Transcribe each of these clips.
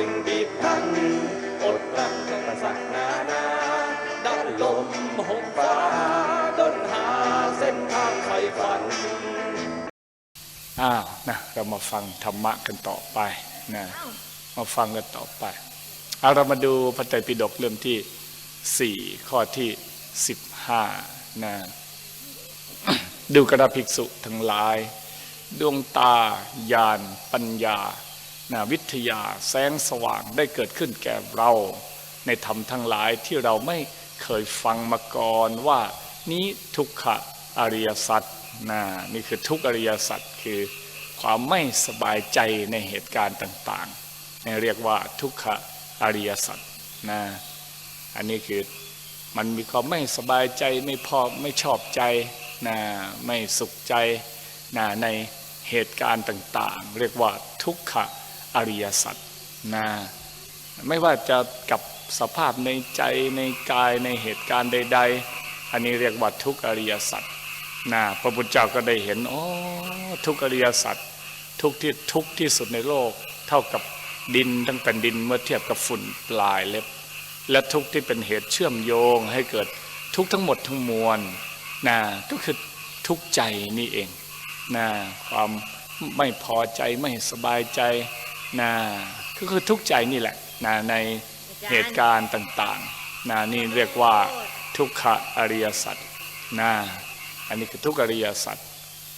นต่งบีบคั้นอดกลั้นกับประสักนานาดันลมหกฟ้าดนหาเส้นทางไฟฝันอ้าวนะเรามาฟังธรรมะกันต่อไปนะมาฟังกันต่อไปเอาเรามาดูพระไตรปิฎกเล่มที่สี่ข้อที่สิบห้านะดูกระภิกษุทั้งหลาย ดวงตาญาณปัญญา นะวิทยาแสงสว่างได้เกิดขึ้นแก่เรา ในธรรมทั้งหลายที่เราไม่เคยฟังมาก่อนว่านี้ทุกขะอริยสัจนะนี่คือทุกอริยสัจคือความไม่สบายใจในเหตุการณ์ต่างๆนี่เรียกว่าทุกขะอริยสัจนะอันนี้คือมันมีความไม่สบายใจไม่พอไม่ชอบใจนะไม่สุขใจนะในเหตุการณ์ต่างๆ เรียกว่าทุกขะ อริยสัจนะไม่ว่าจะกับสภาพในใจในกายในเหตุการณ์ใด ๆ อันนี้เรียกว่าทุกอริยสัจนะพระพุทธเจ้าก็ได้เห็นอ๋อทุกอริยสัจทุกที่ทุกที่สุดในโลก เท่ากับดินทั้งแผ่นดินเมื่อเทียบกับฝุ่นปลายเล็บ และทุกที่เป็นเหตุเชื่อมโยงให้เกิดทุกทั้งหมดทั้งมวลนะก็คือทุกใจนี่เองนะความไม่พอใจไม่สบายใจ นะก็คือทุกข์ใจนี่แหละนะในเหตุการณ์ต่างๆนะนี่เรียกว่าทุกขอริยสัจนะอันนี้คือทุกขอริยสัจ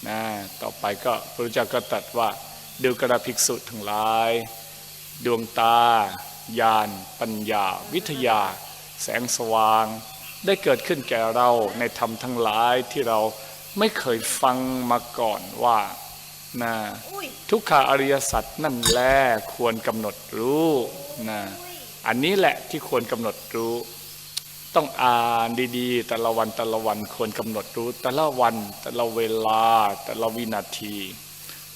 นะต่อไปก็พระพุทธเจ้าก็ตรัสว่าดูกระภิกษุทั้งหลาย ดวงตา ญาณ ปัญญา วิทยา แสงสว่าง ได้เกิดขึ้นแก่เราในธรรมทั้งหลายที่เราไม่เคยฟังมาก่อนว่า นะทุกขาอริยสัจนั่นแหละควรกำหนดรู้นะอันนี้แหละที่ควรกำหนดรู้ ต้องอ่านดีๆ แต่ละวันแต่ละวันควรกำหนดรู้ แต่ละวันแต่ละเวลาแต่ละวินาที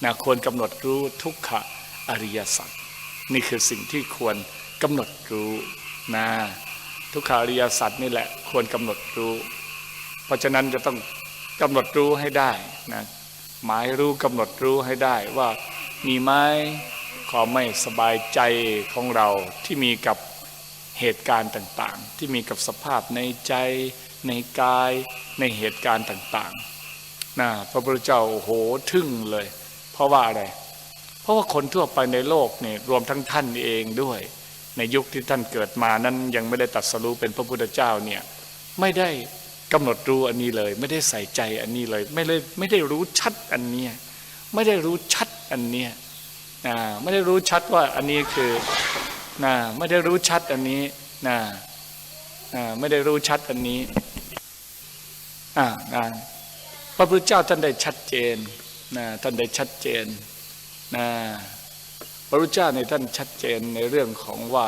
นะควรกำหนดรู้ทุกขอริยสัจนี่คือสิ่งที่ควรกำหนดรู้นะทุกขาริยสัจนี่แหละควรกำหนดรู้ เพราะฉะนั้นจะต้องกำหนดรู้ให้ได้นะ หมายรู้กำหนดรู้ให้ได้ว่ามีไหมความไม่สบายใจของเราที่มีกับเหตุการณ์ต่างๆ ที่มีกับสภาพในใจ ในกายในเหตุการณ์ต่างๆนะพระพุทธเจ้าโอ้โหทึ่งเลย เพราะว่าอะไร เพราะว่าคนทั่วไปในโลกเนี่ยรวมทั้งท่านเองด้วย ในยุคที่ท่านเกิดมานั้นยังไม่ได้ตรัสรู้เป็นพระพุทธเจ้าเนี่ยไม่ได้ กำหนดรู้อันนี้เลย ไม่ได้ใส่ใจอันนี้เลย ไม่ได้ไม่ได้รู้ชัดอันเนี้ยไม่ได้รู้ชัดอันเนี้ยนะไม่ได้รู้ชัดว่าอันนี้คือนะไม่ได้รู้ชัดอันนี้นะนะไม่ได้รู้ชัดอันนี้อ่านะพระพุทธเจ้าท่านได้ชัดเจนนะท่านได้ชัดเจนนะพระพุทธเจ้าในท่านชัดเจนในเรื่องของว่า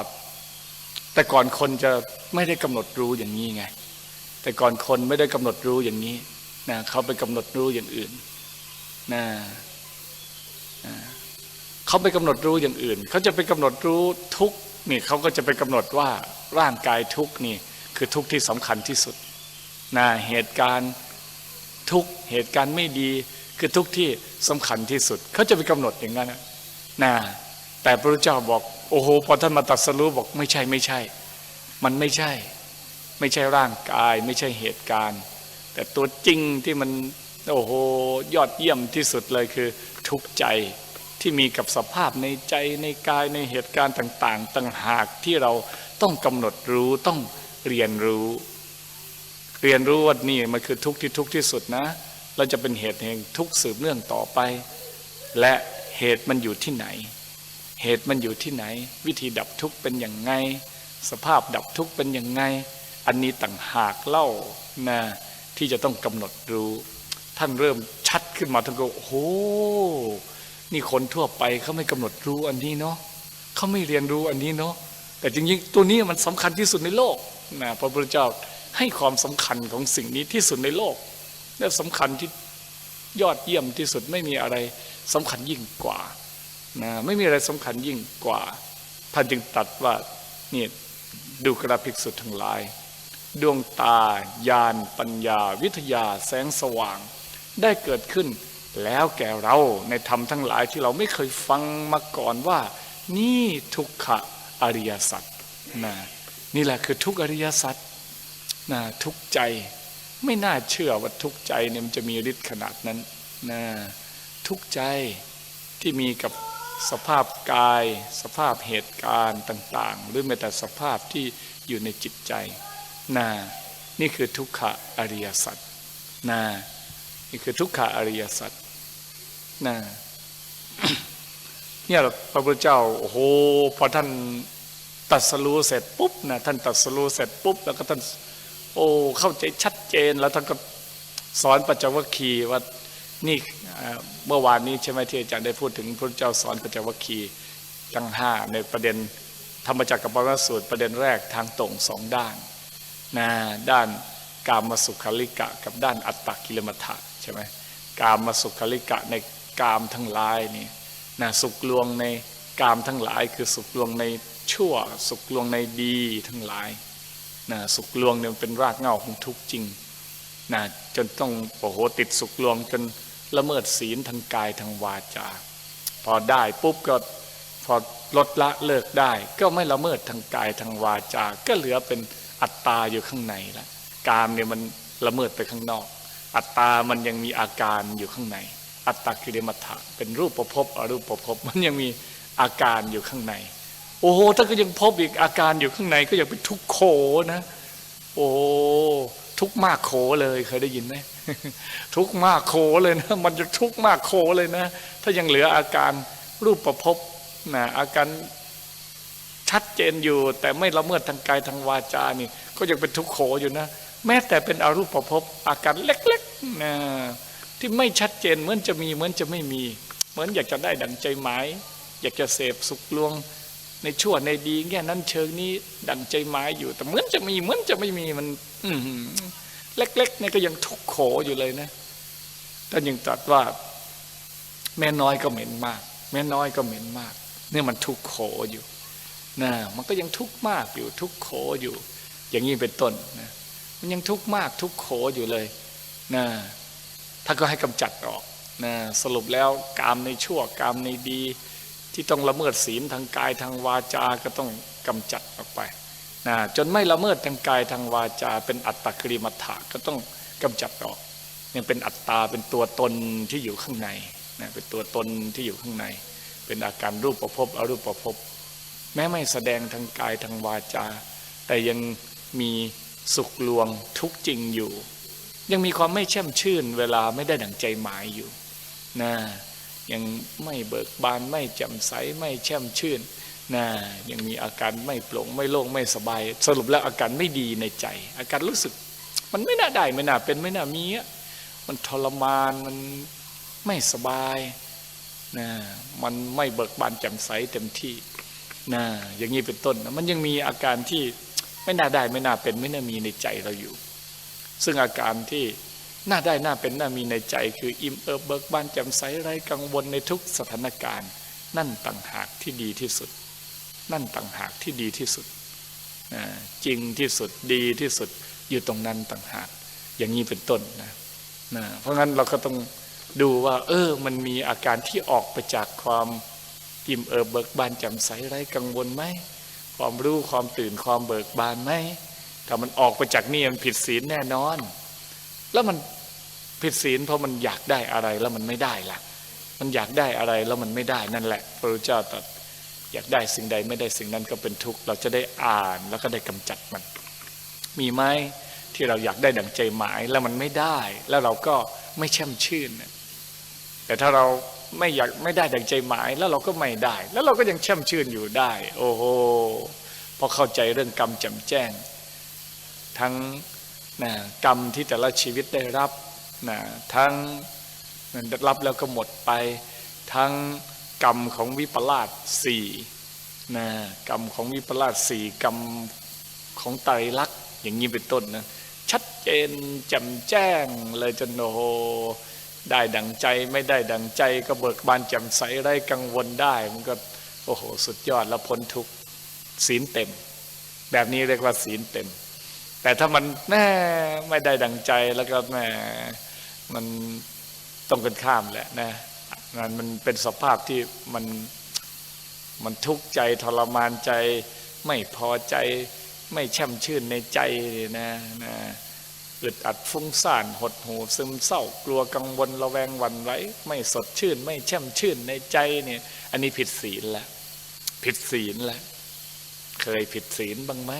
แต่ก่อนคนจะไม่ได้กำหนดรู้อย่างนี้ไง แต่ก่อนคนไม่ได้กำหนดรู้อย่างนี้นะเขาไปกำหนดรู้อย่างอื่นนะเขาไปกำหนดรู้อย่างอื่น เขาจะไปกำหนดรู้ทุกนี่เขาก็จะไปกำหนดว่าร่างกายทุกนี่คือทุกที่สำคัญที่สุดนะเหตุการณ์ทุกเหตุการณ์ไม่ดีคือทุกที่สำคัญที่สุด เขาจะไปกำหนดอย่างนั้นนะแต่พระพุทธเจ้าบอกโอ้โหพอท่านมาตรัสรู้บอกไม่ใช่ไม่ใช่ มันไม่ใช่ ไม่ใช่ร่างกาย ไม่ใช่เหตุการณ์ แต่ตัวจริงที่มันโอ้โหยอดเยี่ยมที่สุดเลยคือ ทุกใจที่มีกับสภาพในใจในกายในเหตุการณ์ต่าง ๆ ต่างหากที่เราต้องกำหนดรู้ต้องเรียนรู้ เรียนรู้ว่านี่มันคือทุกข์ที่ทุกข์ที่สุดนะ เราจะเป็นเหตุแห่งทุกข์สืบเนื่องต่อไป และเหตุมันอยู่ที่ไหน เหตุมันอยู่ที่ไหน วิธีดับทุกข์เป็นอย่างไง สภาพดับทุกข์เป็นอย่างไง อันนี้ต่างหากเล่านะที่จะต้องกำหนดรู้ ท่านเริ่มชัดขึ้นมาท่านก็โอ้โหนี่คนทั่วไปเขาไม่กำหนดรู้อันนี้เนาะเขาไม่เรียนรู้อันนี้เนาะแต่จริงๆตัวนี้มันสำคัญที่สุดในโลกนะพระพุทธเจ้าให้ความสำคัญของสิ่งนี้ที่สุดในโลกและสำคัญที่ยอดเยี่ยมที่สุดไม่มีอะไรสำคัญยิ่งกว่านะไม่มีอะไรสำคัญยิ่งกว่า ท่านจึงตรัสว่านี่ดูกระภิกษุทั้งหลาย ดวงตาญาณปัญญา วิทยาแสงสว่าง ได้เกิดขึ้น แล้วแก่เราในธรรมทั้งหลายที่เราไม่เคยฟังมาก่อนว่า นี่ทุกขะอริยสัจนะนี่แหละคือทุกอริยสัจนะทุกใจไม่น่าเชื่อว่าทุกใจเนี่ยมันจะมีฤทธิ์ขนาดนั้นนะทุกใจที่มีกับสภาพกาย สภาพเหตุการณ์ต่าง ๆ หรือแม้แต่สภาพที่อยู่ในจิตใจ นะนี่คือทุกขะอริยสัจนะนี่คือทุกขะอริยสัจนะเนี่ยพระพุทธเจ้าโอ้โหพอท่านตัดสรู้เสร็จปุ๊บนะท่านตัดสรู้เสร็จปุ๊บ แล้วก็ท่านโอ้เข้าใจชัดเจนแล้วท่านก็สอนปัจจวัคคีว่านี่เมื่อวานนี้ใช่ไหมที่อาจารย์ได้พูดถึงพระพุทธเจ้าสอนปัจจวัคคีทั้งห้าในประเด็นธรรมจักรกับปรมสูตรประเด็นแรกทางตรงสองด้าน นะด้านกามสุขลิกะ กับด้านอัตตกิลมัฏฐะใช่ไหมกามสุขลิกะในกามทั้งหลายนี่นะสุขลวงในกามทั้งหลาย คือสุขลวงในชั่ว สุขลวงในดีทั้งหลายนะสุขลวงเนี่ยเป็นรากเหง้าของทุกข์จริงนะจนต้องโอ้โหติดสุขลวงจนละเมิดศีลทางกายทางวาจา พอได้ปุ๊บก็พอลดละเลิกได้ ก็ไม่ละเมิดทางกายทางวาจา ก็เหลือเป็น อัตตาอยู่ข้างในละกามเนี่ยมันละเมิดไปข้างนอก อัตตามันยังมีอาการอยู่ข้างใน อัตตกิเลมัฏฐะเป็นรูปประพบอรูปประพบมันยังมีอาการอยู่ข้างใน โอ้โหถ้าก็ยังพบอีกอาการอยู่ข้างในก็ยังเป็นทุกข์โขนะ โอ้ทุกมากโขเลยเคยได้ยินไหมทุกมากโขเลยนะ มันจะทุกมากโขเลยนะ ถ้ายังเหลืออาการรูปประพบนะอาการ ชัดเจนอยู่ แต่ไม่ละเมิดทางกายทางวาจานี่ ก็ยังเป็นทุกข์โขอยู่นะ แม้แต่เป็นอรูปประพบอาการเล็กๆนะที่ไม่ชัดเจนเหมือนจะมีเหมือนจะไม่มี เหมือนอยากจะได้ดังใจหมาย อยากจะเสพสุขลวง ในชั่วในดีแง่นั้นเชิงนี้ดังใจหมายอยู่ แต่เหมือนจะมีเหมือนจะไม่มีมัน อืเล็กๆนี่ก็ยังทุกข์โขอยู่เลยนะท่านยังตรัสว่า แม่น้อยก็เหม็นมาก แม่น้อยก็เหม็นมากเนี่ยมันทุกข์โขอยู่ นะมันก็ยังทุกข์มากอยู่ทุกโขอยู่ อย่างนี้เป็นต้นนะมันยังทุกข์มากทุกโขอยู่เลยนะท่านก็ให้กำจัดออกนะสรุปแล้วกามในชั่วกามในดี ที่ต้องละเมิดศีลทางกายทางวาจาก็ต้องกำจัดออกไปนะจนไม่ละเมิดทางกายทางวาจา เป็นอัตตกริมัฏฐะก็ต้องกำจัดออกยังเป็นอัตตาเป็นตัวตนที่อยู่ข้างในนะเป็นตัวตนที่อยู่ข้างใน เป็นอาการรูปประพบอรูปประพบ แม้ไม่แสดงทางกายทางวาจา แต่ยังมีสุขลวงทุกจริงอยู่ ยังมีความไม่แช่มชื่นเวลาไม่ได้ดั่งใจหมายอยู่นะยังไม่เบิกบานไม่แจ่มใสไม่แช่มชื่นนะยังมีอาการไม่โปร่งไม่โล่งไม่สบาย สรุปแล้วอาการไม่ดีในใจ อาการรู้สึก มันไม่น่าได้ไม่น่าเป็นไม่น่ามีอะมันทรมานมันไม่สบายนะมันไม่เบิกบานแจ่มใสเต็มที่ นะอย่างนี้เป็นต้นนะมันยังมีอาการที่ไม่น่าได้ไม่น่าเป็นไม่น่ามีในใจเราอยู่ ซึ่งอาการที่น่าได้น่าเป็นน่ามีในใจ คืออิ่มเอิบเบิกบานแจ่มใสไร้กังวลในทุกสถานการณ์ นั่นต่างหากที่ดีที่สุด นั่นต่างหากที่ดีที่สุดนะจริงที่สุดดีที่สุดอยู่ตรงนั้นต่างหาก อย่างนี้เป็นต้นนะนะเพราะงั้นเราก็ต้องดูว่า เออ มันมีอาการที่ออกไปจากความ อิ่มเอิบเบิกบานแจ่มใสไร้กังวลไหมความรู้ความตื่นความเบิกบานไหมถ้ามันออกไปจากนี่มันผิดศีลแน่นอน แล้วมันผิดศีลเพราะมันอยากได้อะไรแล้วมันไม่ได้ล่ะ มันอยากได้อะไรแล้วมันไม่ได้นั่นแหละ พระเจ้าตรัสอยากได้สิ่งใดไม่ได้สิ่งนั้นก็เป็นทุกข์เราจะได้อ่านแล้วก็ได้กำจัดมัน มีไหมที่เราอยากได้ดังใจหมายแล้วมันไม่ได้ แล้วเราก็ไม่แช่มชื่น แต่ถ้าเรา ไม่อยากไม่ได้ดังใจหมาย แล้วเราก็ไม่ได้ แล้วเราก็ยังแช่มชื่นอยู่ได้ โอ้โหพอเข้าใจเรื่องกรรมแจ่มแจ้ง ทั้งนะกรรมที่แต่ละชีวิตได้รับนะทั้งรับแล้วก็หมดไป ทั้งกรรมของวิปลาสสี่นะกรรมของวิปลาสสี่กรรมของไตรลักษณ์อย่างนี้เป็นต้นนะชัดเจนแจ่มแจ้งเลยจนโอ้โห ได้ดังใจไม่ได้ดังใจก็เบิกบานแจ่มใสไร้กังวลได้ มันก็โอ้โหสุดยอดแล้วพ้นทุกศีลเต็ม แบบนี้เรียกว่าศีลเต็ม แต่ถ้ามันแน่ไม่ได้ดังใจแล้วก็แม่มันต้องกันข้ามแหละนะนั่นมันเป็นสภาพที่มันมันทุกข์ใจทรมานใจ ไม่พอใจไม่แช่มชื่นในใจนะนะ อึดอัดฟุ้งซ่านหดหูซึมเศร้ากลัวกังวลระแวงวันไหวไม่สดชื่น ไม่แช่มชื่นในใจเนี่ยอันนี้ผิดศีลแล้วผิดศีลแล้วเคยผิดศีลบ้างไหม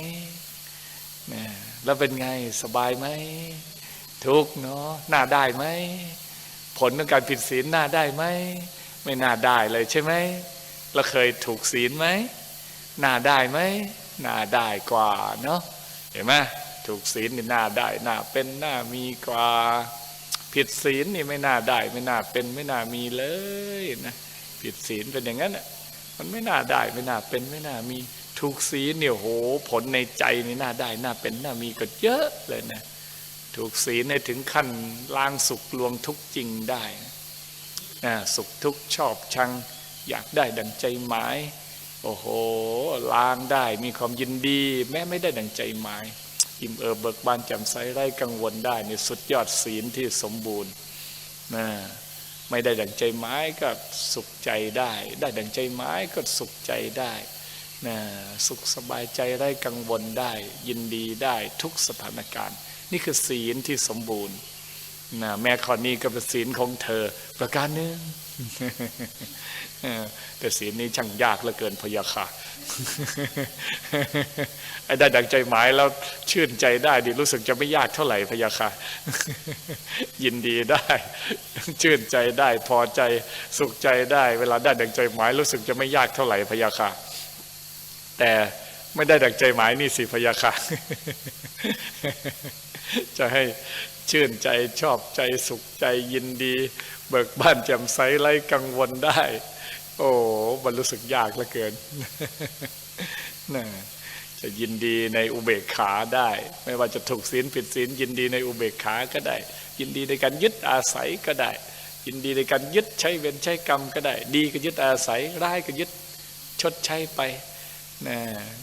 นะแล้วเป็นไงสบายไหมทุกเนาะน่าได้ไหมผลของการผิดศีลน่าได้ไหมไม่น่าได้เลยใช่ไหมเราเคยถูกศีลไหมน่าได้ไหมน่าได้กว่าเนาะเห็นไหม ถูกศีลนี่น่าได้น่าเป็นน่ามีกว่า ผิดศีลนี่ไม่น่าได้ไม่น่าเป็นไม่น่ามีเลยนะผิดศีลเป็นอย่างนั้นอะมันไม่น่าได้ไม่น่าเป็นไม่น่ามีถูกศีลเนี่ยโหผลในใจนี่น่าได้น่าเป็นน่ามีก็เยอะเลยนะถูกศีลในถึงขั้นล้างสุขลวงทุกจริงได้นะสุขทุกชอบชัง อยากได้ดังใจหมาย โอ้โหล้างได้มีความยินดี แม้ไม่ได้ดังใจหมาย อิ่มเอิบเบิกบานแจ่มใสไร้กังวลได้ในสุดยอดศีลที่สมบูรณ์นะไม่ได้ดังใจหมายก็สุขใจได้ ได้ดังใจหมายก็สุขใจได้นะสุขสบายใจไร้กังวลได้ ยินดีได้ทุกสถานการณ์ นี่คือศีลที่สมบูรณ์นะแม้ข้อนี้ก็เป็นศีลของเธอ ประการหนึ่ง แต่ศีลนี้ช่างยากเหลือเกินพยาค่ะไอ้ได้ดังใจหมายแล้วชื่นใจได้ดีรู้สึกจะไม่ยากเท่าไหร่พยาค่ะยินดีได้ ชื่นใจได้พอใจสุขใจได้ เวลาได้ดังใจหมายรู้สึกจะไม่ยากเท่าไหร่พยาค่ะแต่ไม่ได้ดังใจหมายนี่สิพยาค่ะจะให้ชื่นใจชอบใจสุขใจยินดี เบิกบานแจ่มใสไร้กังวลได้ โอ้มันรู้สึกยากเหลือเกินนะจะยินดีในอุเบกขาได้ ไม่ว่าจะถูกศีลผิดศีลยินดีในอุเบกขาก็ได้ ยินดีในการยึดอาศัยก็ได้ ยินดีในการยึดใช้เวรใช้กรรมก็ได้ ดีก็ยึดอาศัยร้ายก็ยึดชดใช้ไปนะ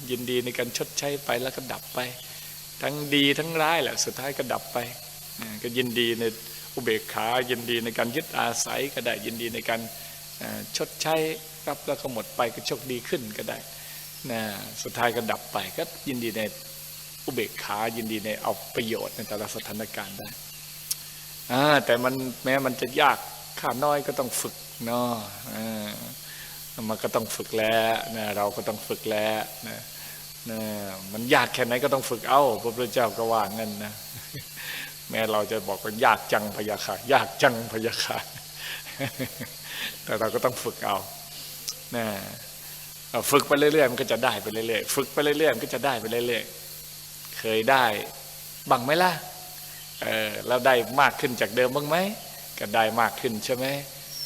ยินดีในการชดใช้ไปแล้วก็ดับไป ทั้งดีทั้งร้ายแหละสุดท้ายก็ดับไปนะก็ยินดีใน อุเบกขายินดีในการยึดอาศัยก็ได้ยินดีในการชดใช้รับแล้วก็หมดไปก็โชคดีขึ้นก็ได้นะสุดท้ายก็ดับไปก็ยินดีในอุเบกขายินดีในเอาประโยชน์ในแต่ละสถานการณ์ได้แต่มันแม้มันจะยากข้าน้อยก็ต้องฝึกเนาะมันก็ต้องฝึกแล้วนะเราก็ต้องฝึกแล้วนะนะมันยากแค่ไหนก็ต้องฝึกเอาพระพุทธเจ้าก็ว่างั้นนะ แม้เราจะบอกว่ายากจังพยาค่ะ ยากจังพยาค่ะ แต่เราก็ต้องฝึกเอานะฝึกไปเรื่อยๆมันก็จะได้ไปเรื่อยๆ ฝึกไปเรื่อยๆมันก็จะได้ไปเรื่อยๆ เคยได้บ้างไหมล่ะ เออแล้วได้มากขึ้นจากเดิมบ้างไหม ก็ได้มากขึ้นใช่ไหม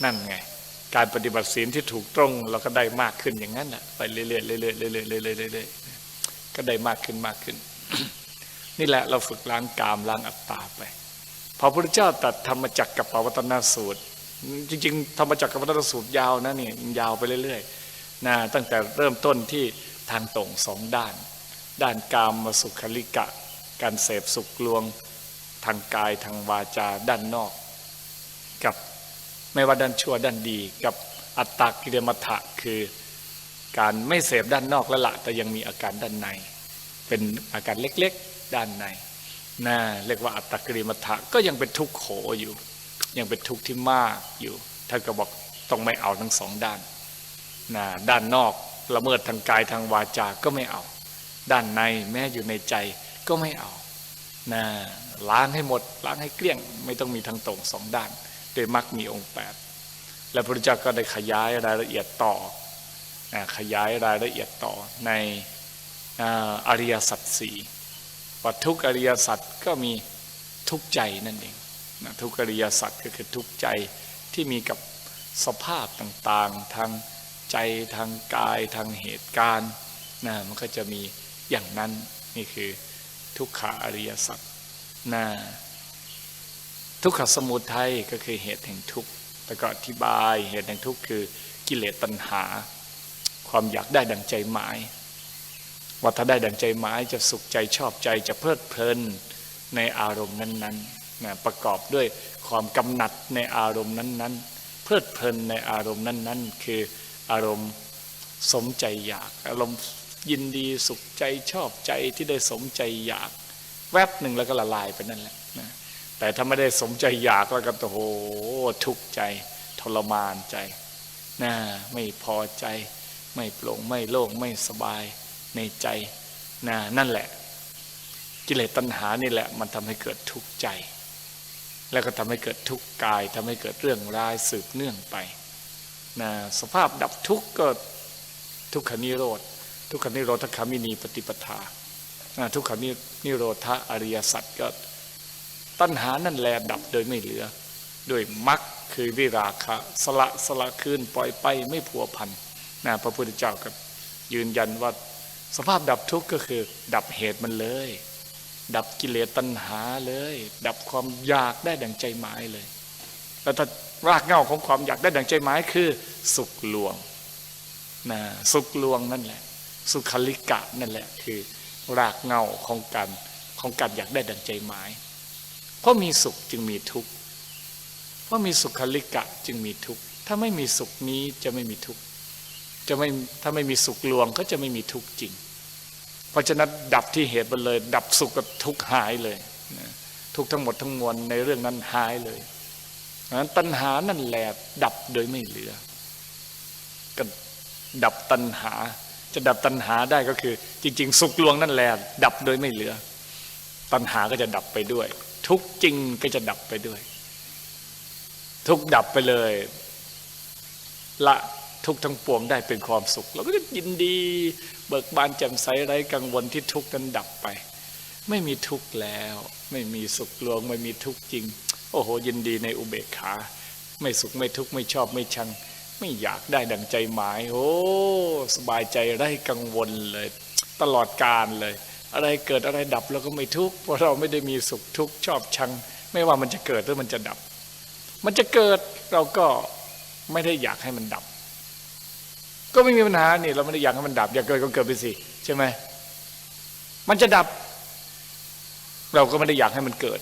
นั่นไง การปฏิบัติศีลที่ถูกตรงเราก็ได้มากขึ้นอย่างนั้นแหะไปเรื่อยๆเรื่อยๆเรื่อยๆเรื่อยๆเรื่อยๆก็ได้มากขึ้นมากขึ้น นี่แหละเราฝึกล้างกามล้างอัตตาไป พอพระพุทธเจ้าตรัสธรรมจักรกับปวัตนสูตร จริง ๆ ธรรมจักรกับปวัตนสูตรยาวนะนี่ยาวไปเรื่อยๆนะตั้งแต่เริ่มต้นที่ทางตรงสองด้าน ด้านกามมาสุขลิกะ การเสพสุขลวงทางกายทางวาจาด้านนอก กับไม่ว่าด้านชั่วด้านดี กับอัตตกิเลมัฏฐะคือการไม่เสพด้านนอกและละแต่ยังมีอาการด้านใน เป็นอาการเล็กๆ ด้านในนะเรียกว่าอัตตกริมัฏฐะก็ยังเป็นทุกข์โขอยู่ ยังเป็นทุกข์ที่มากอยู่ท่านก็บอกต้องไม่เอาทั้งสองด้านนะด้านนอกละเมิดทางกายทางวาจาก็ไม่เอา ด้านในแม้อยู่ในใจก็ไม่เอานะล้างให้หมดล้างให้เกลี้ยง ไม่ต้องมีทางตรงสองด้าน โดยมักมีองค์แปดและพระพุทธเจ้าก็ได้ขยายรายละเอียดต่อนะขยายรายละเอียดต่อในอริยสัจสี่ ว่าทุกอริยสัจก็มีทุกใจนั่นเองนะทุกอริยสัจก็คือทุกใจที่มีกับสภาพต่างๆ ทางใจทางกายทางเหตุการณ์นะมันก็จะมีอย่างนั้นนี่คือทุกขาอริยสัจนะทุกขสมุทัยก็คือเหตุแห่งทุกข์แล้วก็อธิบายเหตุแห่งทุกข์คือกิเลสตัณหา ความอยากได้ดังใจหมาย ว่าถ้าได้ดังใจหมายจะสุขใจชอบใจจะเพลิดเพลินในอารมณ์นั้นๆนะประกอบด้วยความกำหนัดในอารมณ์นั้นๆ เพลิดเพลินในอารมณ์นั้น ๆ คืออารมณ์สมใจอยาก อารมณ์ยินดีสุขใจชอบใจที่ได้สมใจอยาก แวบหนึ่งแล้วก็ละลายไปนั่นแหละนะแต่ถ้าไม่ได้สมใจอยากแล้วก็โอ้โหทุกข์ใจทรมานใจนะไม่พอใจ ไม่โปร่งไม่โล่งไม่สบาย ในใจนะนั่นแหละ กิเลสตัณหานี่แหละ มันทำให้เกิดทุกข์ใจ แล้วก็ทำให้เกิดทุกข์กายทำให้เกิดเรื่องร้ายสืบเนื่องไปนะสภาพดับทุกข์ก็ทุกขนิโรธ ทุกขนิโรธคามินีปฏิปทานะทุกขนินิโรธอริยสัจก็ตัณหานั่นแหละดับโดยไม่เหลือ ด้วยมรรคคือวิราคะสละสละคืนปล่อยไปไม่ผัวพันนะพระพุทธเจ้าก็ยืนยันว่า สภาพดับทุกข์ก็คือ ดับเหตุมันเลย ดับกิเลสตัณหาเลย ดับความอยากได้ดังใจหมายเลยแล้วถ้ารากเหง้าของความอยากได้ดังใจหมายคือ สุขลวงนะสุขลวงนั่นแหละ สุขลิกะนั่นแหละคือ รากเหง้าของการของการอยากได้ดังใจหมาย เพราะมีสุขจึงมีทุกข์เพราะมีสุขลิกะจึงมีทุกข์ถ้าไม่มีสุขนี้จะไม่มีทุกข์ จะไม่ถ้าไม่มีสุขลวงก็จะไม่มีทุกข์จริง เพราะฉะนั้นดับที่เหตุมันเลย ดับสุขกับทุกข์หายเลยทุกข์ทั้งหมดทั้งมวลในเรื่องนั้นหายเลยนั้นตัณหานั่นแหละดับโดยไม่เหลือก็ดับตัณหา จะดับตัณหาได้ก็คือ จริง ๆ สุขลวงนั่นแหละดับโดยไม่เหลือ ตัณหาก็จะดับไปด้วย ทุกข์จริงก็จะดับไปด้วย ทุกข์ดับไปเลย ละ ทุกทั้งปวงได้เป็นความสุข เราก็จะยินดี เบิกบานแจ่มใสไร้กังวลที่ทุกข์นั้นดับไป ไม่มีทุกข์แล้ว ไม่มีสุขลวง ไม่มีทุกข์จริง โอ้โห ยินดีในอุเบกขา ไม่สุขไม่ทุกข์ไม่ชอบไม่ชัง ไม่อยากได้ดังใจหมาย โอ้สบายใจไร้กังวลเลย ตลอดการเลย อะไรเกิดอะไรดับเราก็ไม่ทุกข์เพราะเราไม่ได้มีสุขทุกข์ชอบชัง ไม่ว่ามันจะเกิดหรือมันจะดับ มันจะเกิดเราก็ไม่ได้อยากให้มันดับ ก็ไม่มีปัญหานี่เราไม่ได้อยากให้มันดับ อยากเกิดก็เกิดไปสิใช่ไหมมันจะดับ เราก็ไม่ได้อยากให้มันเกิด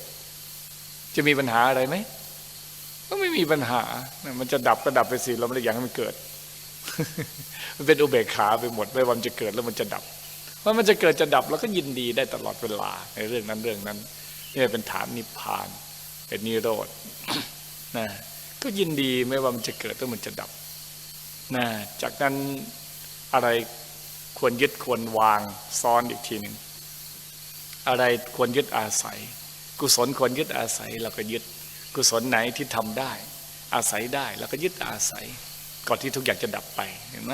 จะมีปัญหาอะไรไหมก็ไม่มีปัญหา มันจะดับก็ดับไปสิเราไม่ได้อยากให้มันเกิด มันเป็นอุเบกขาไปหมดไม่ว่ามันจะเกิดแล้วมันจะดับว่ามันจะเกิดจะดับแล้วก็ยินดีได้ตลอดเวลาในเรื่องนั้นเรื่องนั้นนี่เป็นฐานนิพพาน เป็นนิโรธนะก็ยินดีไม่ว่ามันจะเกิดหรือมันจะดับ นะจากนั้นอะไรควรยึดควรวางซ้อนอีกทีหนึ่งอะไรควรยึดอาศัย กุศลควรยึดอาศัยเราก็ยึด กุศลไหนที่ทำได้ อาศัยได้เราก็ยึดอาศัย ก่อนที่ทุกอย่างจะดับไปเห็นไหม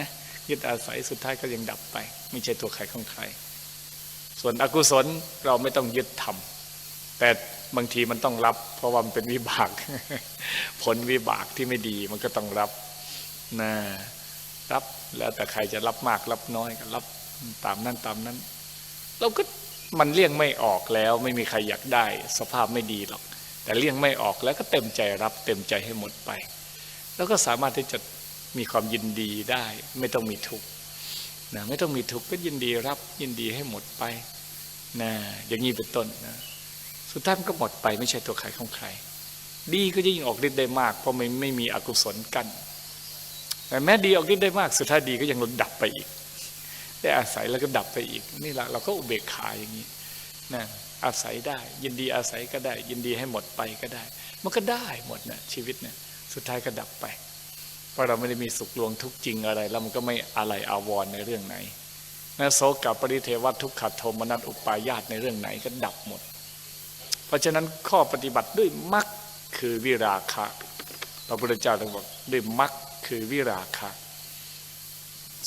ยึดอาศัยสุดท้ายก็ยังดับไป ไม่ใช่ตัวใครของใคร ส่วนอกุศลเราไม่ต้องยึดทำแต่บางทีมันต้องรับ เพราะว่ามันเป็นวิบาก ผลวิบากที่ไม่ดีมันก็ต้องรับ นะรับแล้วแต่ใครจะรับมากรับน้อยก็รับตามนั้นตามนั้น เราก็มันเลี่ยงไม่ออกแล้ว ไม่มีใครอยากได้ สภาพไม่ดีหรอก แต่เลี่ยงไม่ออกแล้วก็เต็มใจรับเต็มใจให้หมดไป แล้วก็สามารถที่จะมีความยินดีได้ ไม่ต้องมีทุกข์นะไม่ต้องมีทุกข์ก็ยินดีรับยินดีให้หมดไปนะอย่างนี้เป็นต้นนะสุดท้ายมันก็หมดไปไม่ใช่ตัวใครของใคร ดีก็ยิ่งออกฤทธิ์ได้มาก เพราะไม่ไม่มีอกุศลกั้น แต่แม้ดีออกฤทธิ์ได้มากสุดท้ายดีก็ยังลดดับไปอีก ได้อาศัยแล้วก็ดับไปอีก นี่แหละเราก็อุเบกขาอย่างนี้นะอาศัยได้ ยินดีอาศัยก็ได้ ยินดีให้หมดไปก็ได้ มันก็ได้หมดนะชีวิตเนี่ยสุดท้ายก็ดับไป เพราะเราไม่ได้มีสุขลวงทุกจริงอะไร แล้วมันก็ไม่อะไรอาวรณ์ในเรื่องไหนนะโสกับปริเทวทุกขโทมนัสอุปายาตในเรื่องไหนก็ดับหมด เพราะฉะนั้นข้อปฏิบัติด้วยมรรคคือวิราคะพระพุทธเจ้าตรัสบอกด้วยมรรค คือวิราคะ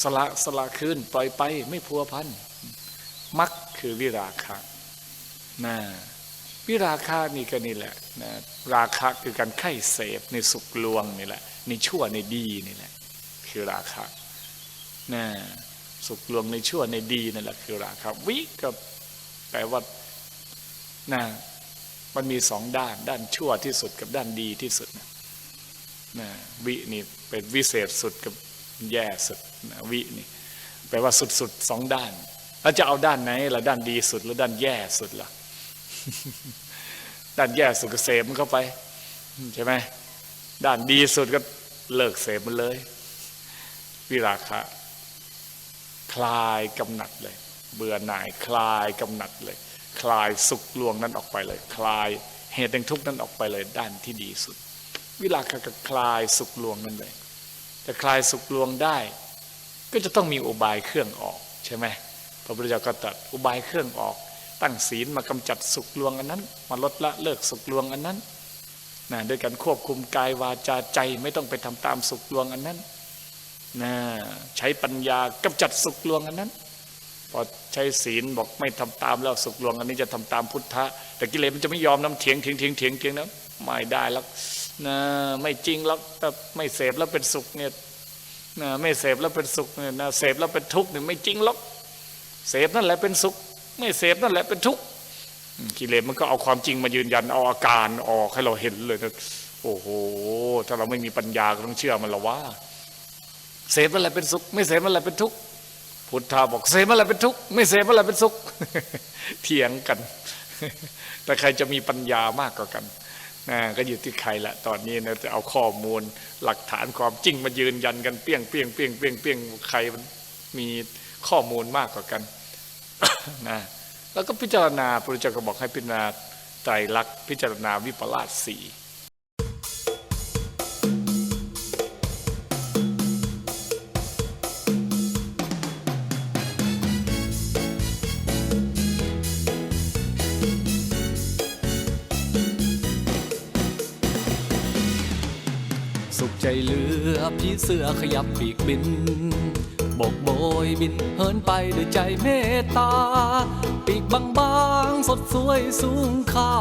สละสละคืนปล่อยไปไม่พัวพันมรรคคือวิราคะนะวิราคะนี่ก็นี่แหละนะราคะคือการไข้เสพในสุขลวงนี่แหละในชั่วในดีนี่แหละ คือราคะนะสุขลวงในชั่วในดีนั่นแหละคือราคะวิก็แปลว่านะมันมีสองด้านด้านชั่วที่สุดกับด้านดีที่สุดนะ นะวินี่เป็นวิเศษสุดกับแย่สุดนะวินี่แปลว่าสุดๆสองด้านเราจะเอาด้านไหนล่ะด้านดีสุดหรือด้านแย่สุดล่ะด้านแย่สุดก็เสพมันเข้าไปใช่ไหมด้านดีสุดก็เลิกเสพมันเลย วิราคะคลายกำหนัดเลย เบื่อหน่ายคลายกำหนัดเลย คลายสุขลวงนั้นออกไปเลย คลายเหตุแห่งทุกข์นั้นออกไปเลย ด้านที่ดีสุด วิราคะก็คลายสุขลวงนั้นเลยจะคลายสุขลวงได้ ก็จะต้องมีอุบายเครื่องออกใช่ไหมพระพุทธเจ้าก็ตรัสอุบายเครื่องออก ตั้งศีลมากำจัดสุขลวงอันนั้น มาลดละเลิกสุขลวงอันนั้นนะด้วยการควบคุมกายวาจาใจไม่ต้องไปทำตามสุขลวงอันนั้นนะใช้ปัญญากำจัดสุขลวงอันนั้นพอใช้ศีลบอกไม่ทำตามแล้วสุขลวงอันนี้จะทำตามพุทธะแต่กิเลสมันจะไม่ยอมน้ำเถียงเถียงเถียงเถียงเถียงนะไม่ได้แล้ว นะไม่จริงแล้วแต่ไม่เสพแล้วเป็นสุขเนี่ยนะไม่เสพแล้วเป็นสุขเนี่ยนะเสพแล้วเป็นทุกข์เนี่ยไม่จริงหรอกเสพนั่นแหละเป็นสุข ไม่เสพนั่นแหละเป็นทุกข์กิเลสมันก็เอาความจริงมายืนยันเอาอาการออกให้เราเห็นเลยนะโอ้โห ถ้าเราไม่มีปัญญาก็ต้องเชื่อมันละว่า เสพนั่นแหละเป็นสุข ไม่เสพนั่นแหละเป็นทุกข์พุทธาบอกเสพอะไรเป็นทุกข์ไม่เสพอะไรเป็นสุขเถียงกัน แต่ใครจะมีปัญญามากกว่ากัน นะก็อยู่ที่ใครละตอนนี้นะจะเอาข้อมูลหลักฐานความจริงมายืนยันกันเปี้ยงเปี้ยงเปี้ยงเปี้ยงเปี้ยงใครมันมีข้อมูลมากกว่ากันนะแล้วก็พิจารณาพระเจ้าก็บอกให้พิจารณาไตรลักษณ์พิจารณาวิปลาสสี่ เสือขยับปีกบิน บกโบยบินเหินไปด้วยใจเมตตา ปีกบางๆ สดสวยสูงค่า